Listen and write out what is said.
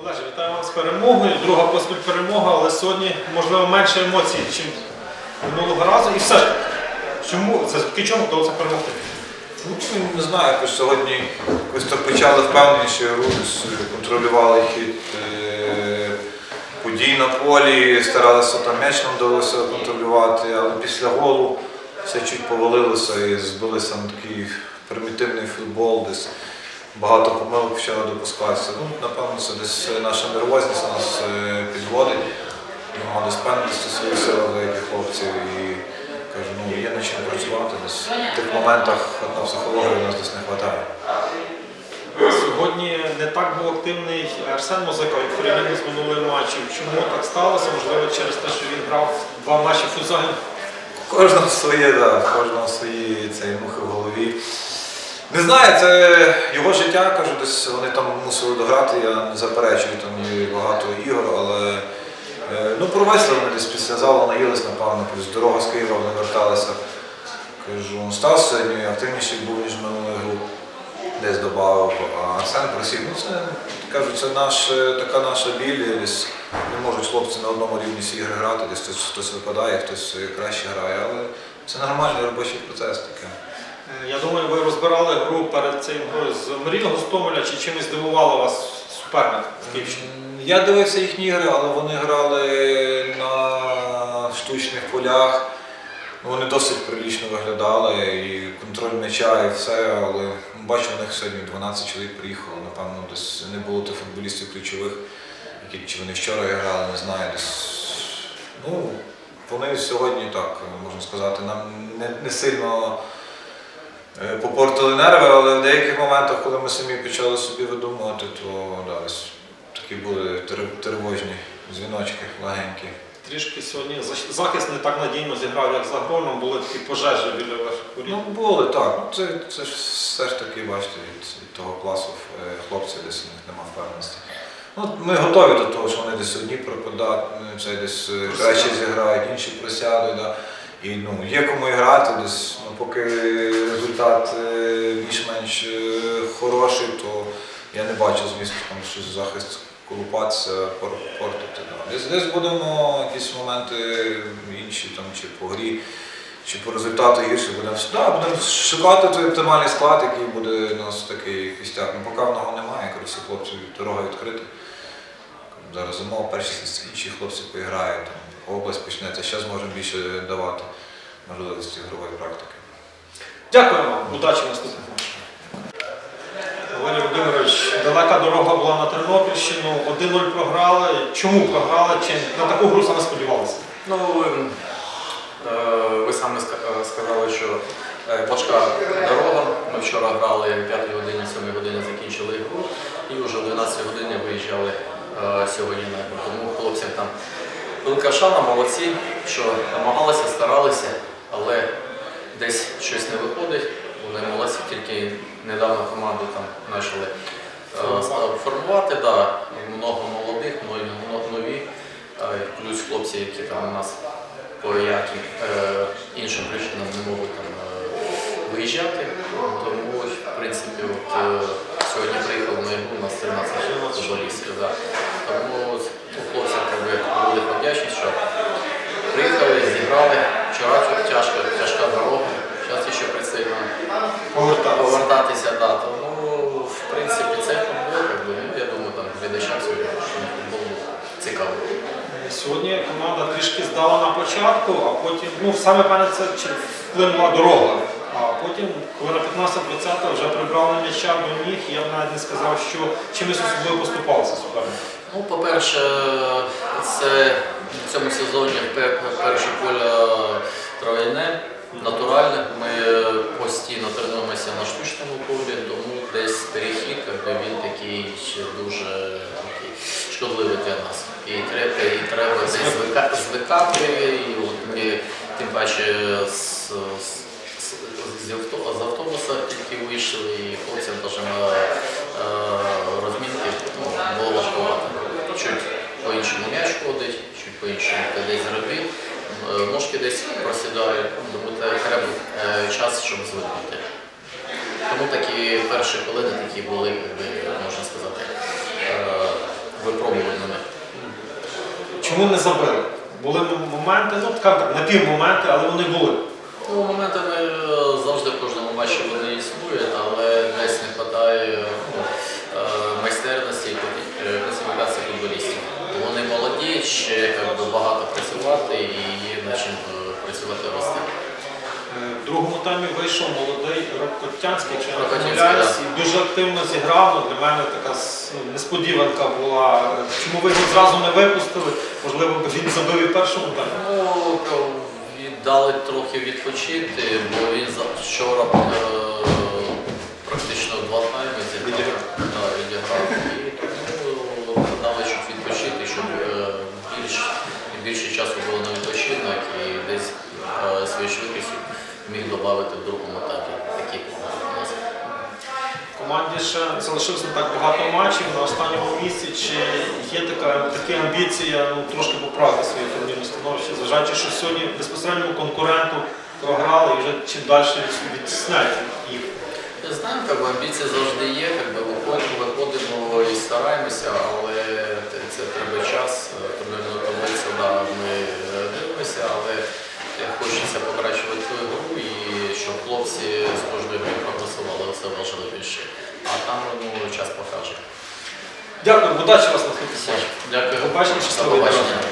Олеже, вітаю вас з перемогою. Друга поспіль перемога, але сьогодні, можливо, менше емоцій, ніж минулого разу. І все ж таки, чому, завдяки чому вдалося перемогти? Ну, не знаю, якось сьогодні якось так почали впевненіше гру, десь контролювали хід е, подій на полі, старалися там м'яч нам вдалося контролювати, але після голу все чуть повалилося і збилися на такий примітивний футбол, десь багато помилок почали допускатися. Ну, напевно, це десь наша нервозність нас е, підводить. Ну, десь впевненості свої сили деяких хлопців і кажу, ну є над чим працювати. Десь в тих моментах на психології у нас десь не вистачає. Сьогодні не так був активний Арсен Мозика, як порівняно з минулим матчем. Чому так сталося? Можливо, через те, що він грав два матчі футзалі. Кожного своє, да, кожного свої цієї мухи в голові. Не знаю, це його життя, кажу, десь вони там мусили дограти, я не заперечую, там є багато ігор, але е, ну, провесли вони десь після залу, наїлись, напевно, плюс дорога з Києва, вони верталися. Кажу, став сьогодні активніший був, ніж минулої гру, десь додав, а Арсен просів. Ну, це, кажу, це наш, е, така наша біль, десь не можуть хлопці на одному рівні всі ігри грати, десь хтось, хтось випадає, хтось краще грає, але це нормальний робочий процес таке. Е, Я думаю, ви розбирали гру перед цією грою з Мріл Гостомеля, чи чимось здивувало вас суперник з Київщини? Я дивився їхні ігри, але вони грали на штучних полях. Ну, Вони досить прилічно виглядали, і контроль м'яча, і все, але бачу, у них сьогодні 12 чоловік приїхало, напевно, десь не було тих футболістів ключових, які чи вони вчора грали, не знаю, десь. Ну, вони сьогодні так, можна сказати, нам не, не сильно е, попортили нерви, але в деяких моментах, коли ми самі почали собі видумувати, то да, такі були тривожні дзвіночки легенькі. Трішки сьогодні захист не так надійно зіграв, як за гроном, були такі пожежі біля ваших воріт. Ну, були так. Це, це ж все ж таки, бачите, від, від того класу е, хлопців десь у них нема впевненості. Ну, ми готові до того, що вони десь одні пропадають, це десь краще зіграють, інші просядуть. Да. І ну, є кому і грати, десь, ну, поки результат е, більш-менш е, хороший, то я не бачу змісту, там, що захист колупатися, пор- портити. Да. Десь, десь будемо якісь моменти інші, там, чи по грі, чи по результату гірше будемо да, будемо шукати той оптимальний склад, який буде у нас такий кістяк. Ну, поки одного немає, кажу, всі хлопці дорога відкрита. Зараз зимова перші інші хлопці поіграють, область почнеться, ще зможемо більше давати можливості ігрової практики. Дякую вам, удачі матчах. Валерій Володимирович, далека дорога була на Тернопільщину, 1-0 програли. Чому програли? Чи на таку гру саме сподівалися? Ну, ви е, сказали, що е, важка дорога. Ми вчора грали в 5 годині, 7 годині закінчили гру і вже о 12 годині виїжджали е, сьогодні на. Тому хлопцям там велика шана, молодці, що намагалися, старалися, але десь щось не виходить. Вони молодці, тільки недавно команду там почали е, формувати. Да, много молодих, много нові. Е, Плюс хлопці, які там у нас по яким е, іншим причинам не можуть там е, виїжджати. Тому, в принципі, от, е, сьогодні приїхав на ігру, у нас 13 футболістів. Да. Тому от, ну, хлопцям как би, велика вдячність, що приїхали, зіграли. Вчора тяжка, тяжка дорога. Зараз ще предстоїть нам Повертатися. повертатися. Да. Тому, в принципі, це би, ну, я думаю, там глядачам сьогодні футбол був. Сьогодні команда трішки здала на початку, а потім, ну саме певне, це вплинула дорога. А потім, коли на 15-20 вже прибрали м'яча до ніг, я б навіть не сказав, що чимось особливо поступалося суперник. Ну, по-перше, це в цьому сезоні перше поле трав'яне, натуральне. Ми постійно тренуємося на штучному полі, тому десь перехід, він такий дуже шкодливий для нас. І треба, і треба десь звика- звикати. І от ми тим паче з, з, з, автобуса тільки вийшли, і хлопцям теж на е, розмінки ну, було важкувато. Чуть по-іншому м'яч ходить, чуть по-іншому ти десь просідає, тому треба е, час, щоб звикнути. Тому такі перші хвилини такі були, можна сказати, е, випробуваними. Чому не забили? Були моменти, ну так, напівмоменти, але вони були. Над чим е, працювати рости. Е, В другому таймі вийшов молодий Рокотянський, якщо не Рокотянський, помиляюсь, і дуже активно зіграв. Ну, Для мене така ну, несподіванка була. Чому ви його зразу не випустили? Можливо, він забив і в першому таймі. Ну, віддали трохи відпочити, бо він вчора е, практично два тайми зіграв. Додати в другому етапі. Такі команді ще залишилось не так багато матчів на останньому місці. Чи є така, така амбіція ну, трошки поправити своє турнірне становище, зважаючи, що сьогодні безпосередньому конкуренту програли і вже чим далі відтісняють їх. Я знаю, как завжди є, как би, виходимо, виходимо і стараємося, але це- це треба час. Турнірну таблицю, да, ми е, дивимося, але е, хочеться покращувати свою гру і щоб хлопці з кожної гри прогресували, це важливіше. А там ну, час покаже. Дякую, удачі вас на. Дякую. Побачимо, До побачення.